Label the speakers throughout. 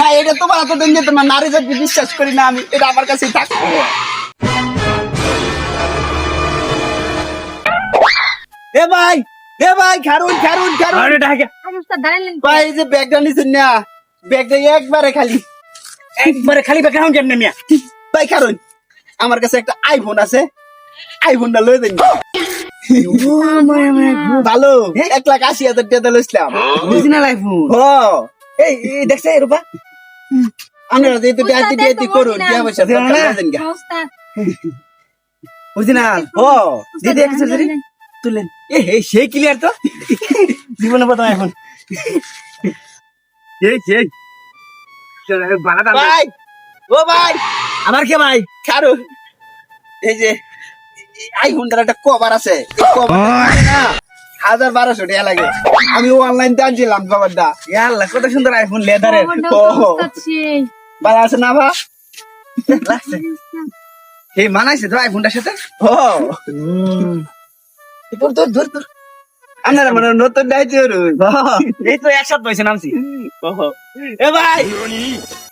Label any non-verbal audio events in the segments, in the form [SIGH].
Speaker 1: না এটা তোমার দেন যে তোমার নারী জাতি বিশ্বাস করি না আমি এটা আমার কাছে থাক। এ ভাই এ ভাই খারুন খারুন খারুন।
Speaker 2: আরে ডাকে
Speaker 1: ভাই যে ব্যাগটা নিছেন না ব্যাগটা একবারে খালি।
Speaker 2: একবারে খালি বেকার হন কেমনে মিয়া
Speaker 1: ভাই খারুন আমার কাছে একটা আইফোন আছে। আইফোনটা লয়ে দেন। ভালো এক লাখ আশি হাজার টাকা লইছিলাম।
Speaker 2: অরিজিনাল আইফোন
Speaker 1: ও
Speaker 2: এই এই দেখছে রূপা।
Speaker 1: আপনারা যেহেতু ডায়াতি ডায়াতি করুন টিয়া পয়সা
Speaker 2: দিও না।
Speaker 1: দরকার দেন গা।
Speaker 2: অরিজিনাল।
Speaker 1: ও
Speaker 2: দিদি তুলেন এ হে সেই ক্লিয়ার তো? জীবনে প্রথম আইফোন এই সেই
Speaker 1: ভাই ও ভাই
Speaker 2: আবার কে ভাই?
Speaker 1: খারুন এই যে আইফোনটার একটা কভার আছে। এই কভার না? হাজার বারোশো টাকা লাগে। আমি অনলাইন তে আনছিলাম কভারটা
Speaker 2: আল্লাহ কত সুন্দর আইফোন লেদারের
Speaker 3: খবরটা
Speaker 1: ও। ভালো আছে না ভা?
Speaker 2: লাগছে এই মানাইছে তো আইফোনটার সাথে?
Speaker 1: ও
Speaker 2: ধর ধর ধর ধর
Speaker 1: আপনারা মানে নতুন করুন
Speaker 2: এই তো একসাথে পয়সা নামছি।
Speaker 1: এ ভাই!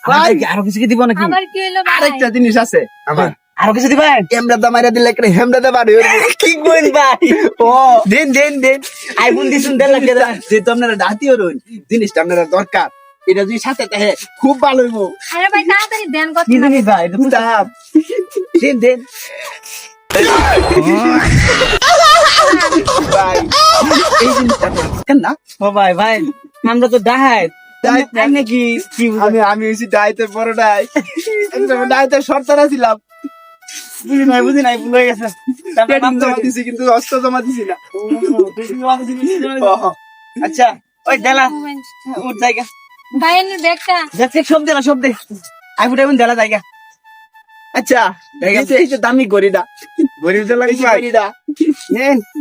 Speaker 2: ভাই! আরও কিছু কি দিব নাকি?
Speaker 3: আবার কি হলো
Speaker 1: আরেকটা জিনিস আছে। আমার
Speaker 2: আরও কিছু দিবেন?
Speaker 1: হেমরা দামাইরা দিলে একটা হেমরা দা বাড়ি [LAUGHS]
Speaker 2: কি কইন ভাই?
Speaker 1: ও।
Speaker 2: দেন দেন দেন। আইফোন দিছুন দেন লাগে
Speaker 1: যেহেতু আপনারা ডাতি করুন জিনিসটা আপনারা দরকার। এটা যদি সাথে থাকে খুব ভালো হইব।
Speaker 3: আরে ভাই তাড়াতাড়ি দেন কত
Speaker 2: কি জানি ভাই?
Speaker 1: দাম
Speaker 2: দেন দেন।
Speaker 1: ভাই এই জিনিসটা আপনারা না?
Speaker 2: ও ভাই ভাই আমরা তো ডাহাই
Speaker 1: আমি আমি হইছি ডাইতে বড় ডাই একদম ডাইতে সর্তারা ছিলাম
Speaker 2: বুঝি নাই বুঝি নাই ভুল হয়ে গেছে।
Speaker 1: জমা দিছি কিন্তু অস্ত্র জমা দিছি না।
Speaker 2: আচ্ছা ওই দেলা ওর জায়গা।
Speaker 3: ভাই এনে ব্যাগটা
Speaker 2: দেখছে সব দেলা সব দে। আইফোন আইফোন দেলা জায়গা।
Speaker 1: আচ্ছা দামি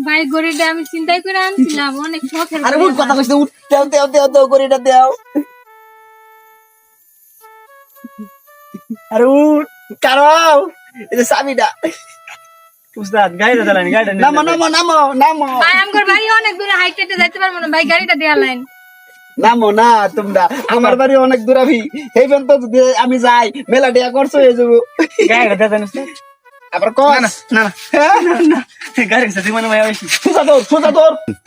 Speaker 3: ভাই। আমি চিন্তাই করে আনছিলাম অনেক শখের
Speaker 2: আরে
Speaker 3: গড়ি
Speaker 2: কথা
Speaker 3: আমার।
Speaker 2: উঠ
Speaker 1: দেও দেও দেও দেও গড়িটা দেও।
Speaker 2: আরে উঠ
Speaker 1: কারও এই যে চাবিটা
Speaker 2: উস্তাদ গাড়িটা চালানি গাড়িটা
Speaker 1: নামো। নামো নামো নামো।
Speaker 3: ভাই আমার বাড়ি অনেক দূরে হাইট হেঁটে যাইতে পারব না। ভাই গাড়িটা দেয়া লাইন।
Speaker 1: নামো না তোমরা। আমার বাড়ি অনেক দূরাভি এই পর্যন্ত যদি আমি যাই মেলা ডিয়া করছ হয়ে যাব।
Speaker 2: গাড়িটা দেন।
Speaker 1: আবার
Speaker 2: না না না গাড়ির সাথে মানে ভাই আইছি
Speaker 1: সোজা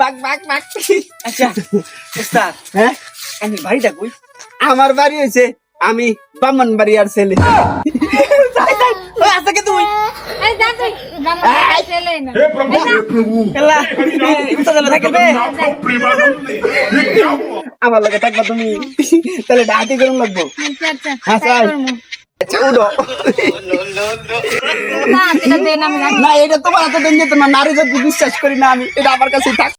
Speaker 1: পাক পাক পাক।
Speaker 2: আচ্ছা উস্তাদ
Speaker 1: হ্যাঁ?
Speaker 2: আমি বাড়িটা কই?
Speaker 1: আমার বাড়ি হয়েছে আমি বামন বাড়ি আর ছেলে যাই, যাই। ওই আছে কি তুই আমার লগে থাকবা তুমি। তাহলে ডাকি করুন লাগবো।
Speaker 3: আচ্ছা আচ্ছা।
Speaker 1: হ্যাঁ। আচ্ছা উঠো।
Speaker 3: না, এটা
Speaker 1: তোমার হাতে দেন যে তোমার নারী যদি বিশ্বাস করি না আমি এটা আমার কাছে থাক।